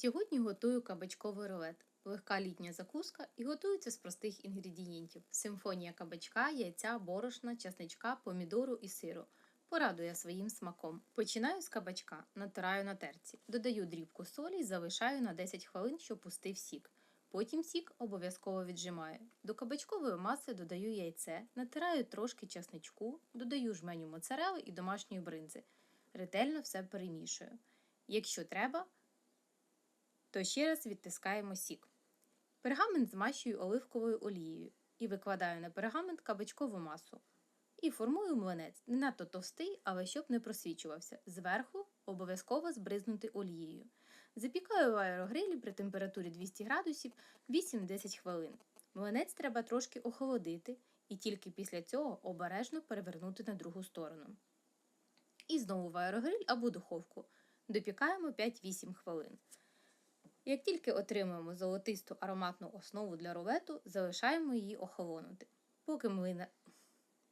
Сьогодні готую кабачковий рулет. Легка літня закуска і готується з простих інгредієнтів: симфонія кабачка, яйця, борошна, часничка, помідору і сиру. Порадує своїм смаком. Починаю з кабачка, натираю на терці, додаю дрібку солі і залишаю на 10 хвилин, щоб пустив сік. Потім сік обов'язково віджимаю. До кабачкової маси додаю яйце, натираю трошки часничку, додаю жменю моцарели і домашньої бринзи. Ретельно все перемішую. Якщо треба, то ще раз відтискаємо сік. Пергамент змащую оливковою олією і викладаю на пергамент кабачкову масу. І формую млинець не надто товстий, але щоб не просвічувався. Зверху обов'язково збризнути олією. Запікаю в аерогрилі при температурі 200 градусів 8-10 хвилин. Млинець треба трошки охолодити і тільки після цього обережно перевернути на другу сторону. І знову в аерогриль або духовку. Допікаємо 5-8 хвилин. Як тільки отримуємо золотисту ароматну основу для рулету, залишаємо її охолонути. Поки.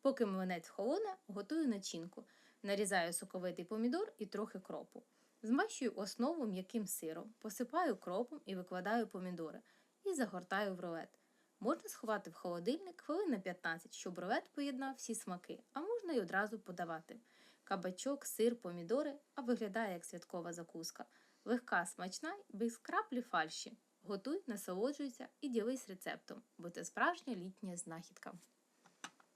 Поки млинець холоне, готую начинку. Нарізаю соковитий помідор і трохи кропу. Змащую основу м'яким сиром, посипаю кропом і викладаю помідори і загортаю в рулет. Можна сховати в холодильник хвилин на 15, щоб рулет поєднав всі смаки, а можна й одразу подавати. Кабачок, сир, помідори, а виглядає як святкова закуска. Легка, смачна, без краплі фальші. Готуй, насолоджуйся і ділись рецептом, бо це справжня літня знахідка.